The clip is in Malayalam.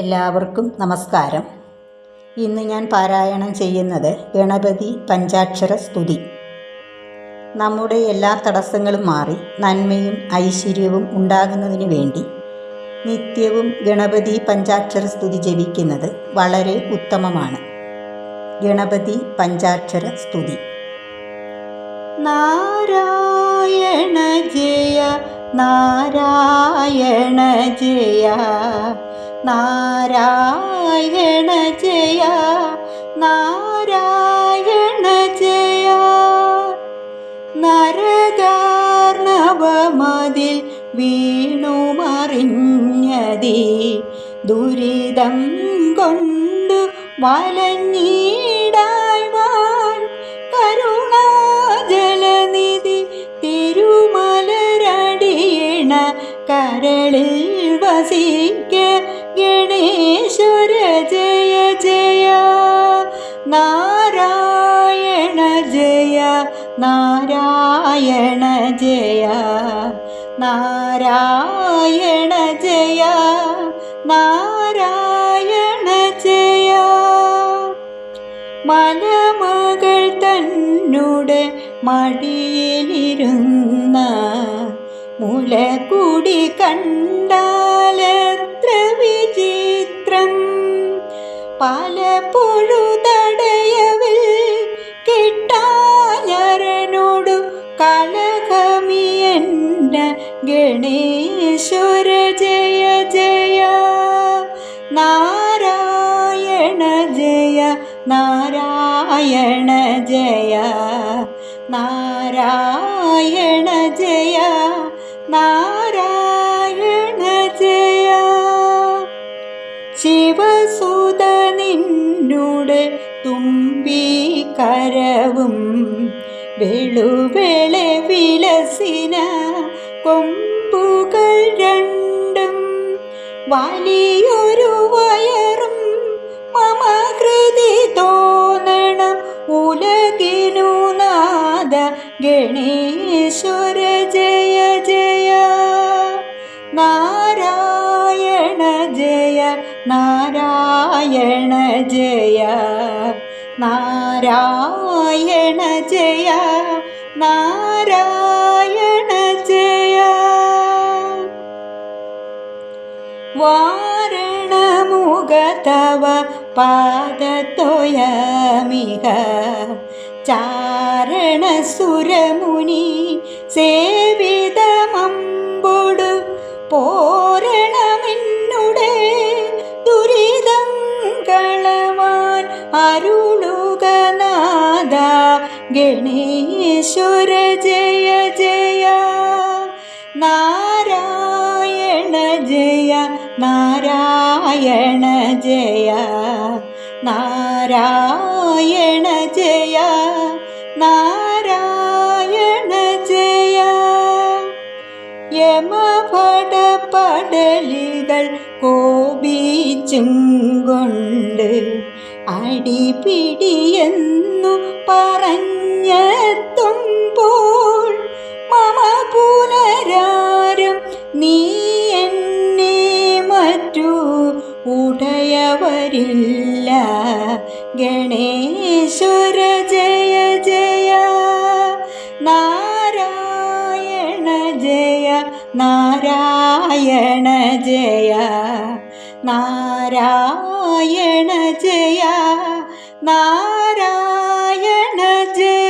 എല്ലാവർക്കും നമസ്കാരം. ഇന്ന് ഞാൻ പാരായണം ചെയ്യുന്നത് ഗണപതി പഞ്ചാക്ഷര സ്തുതി. നമ്മുടെ എല്ലാ തടസ്സങ്ങളും മാറി നന്മയും ഐശ്വര്യവും ഉണ്ടാകുന്നതിന് വേണ്ടി നിത്യവും ഗണപതി പഞ്ചാക്ഷര സ്തുതി ജപിക്കുന്നത് വളരെ ഉത്തമമാണ്. ഗണപതി പഞ്ചാക്ഷര സ്തുതി. നാരായണ ജയ നാരായണ ജയ. നാരായണ ജയ നാരായണ ജയ. നരകാർണവമതിൽ വീണു മറിഞ്ഞതി ദുരിതം കൊണ്ടു വലഞ്ഞിടാൻ കരുണാജലനിധി തിരുമലരടിയണ കരളിൽ വസിക്ക നാരായണ ജയ നാരായണ ജയ നാരായണ ജയ. മലമകൾ തന്നോട് മടിയിലിരുന്ന മുലകുടി കണ്ടാലത്ര വിചിത്രം. പല തടയവിൽ കിട്ടാഞ്ഞരനോടു ഗണേശ്വര ജയ ജയ. നാരായണ ജയ നാരായണ ജയ. നാരായണ ജയ നാരായണ ജയ. ശിവസുത നിന്നോട് തുമ്പി കരവും വെളുവെളെ വിലസിന കൊമ്പുകൾ രണ്ടും വലിയൊരു വയറും മമ കൃതി തോന്നണം ഉലകിനു നാദ ഗണേശ്വര ജയ ജയ. നാരായണ ജയ നാരായണ ജയ. നാരായണ ജയ നാരായണ വാരണമുഖ തവ പാദത്തോയമിക ചാരണസുരമുനി സേവിതമമ്പൊടു പോരണമെന്നുടെ ദുരിതം കളവാൻ അരുളുക നാദ ഗണേശ്വര ജയ ജയ നാരായണ ജയ നാരായണ ജയ നാരായണ ജയ നാരായണ ജയ. യമഭട പടലികൾ കോപിച്ചും കൊണ്ട് അടിപിടിയെന്നു പറഞ്ഞെത്തുമ്പോൾ വരില്ല. ഗണേശ്വര ജയ ജയ. നാരായണ ജയ നാരായണ ജയ. നാരായണ ജയ നാരായണ ജയ.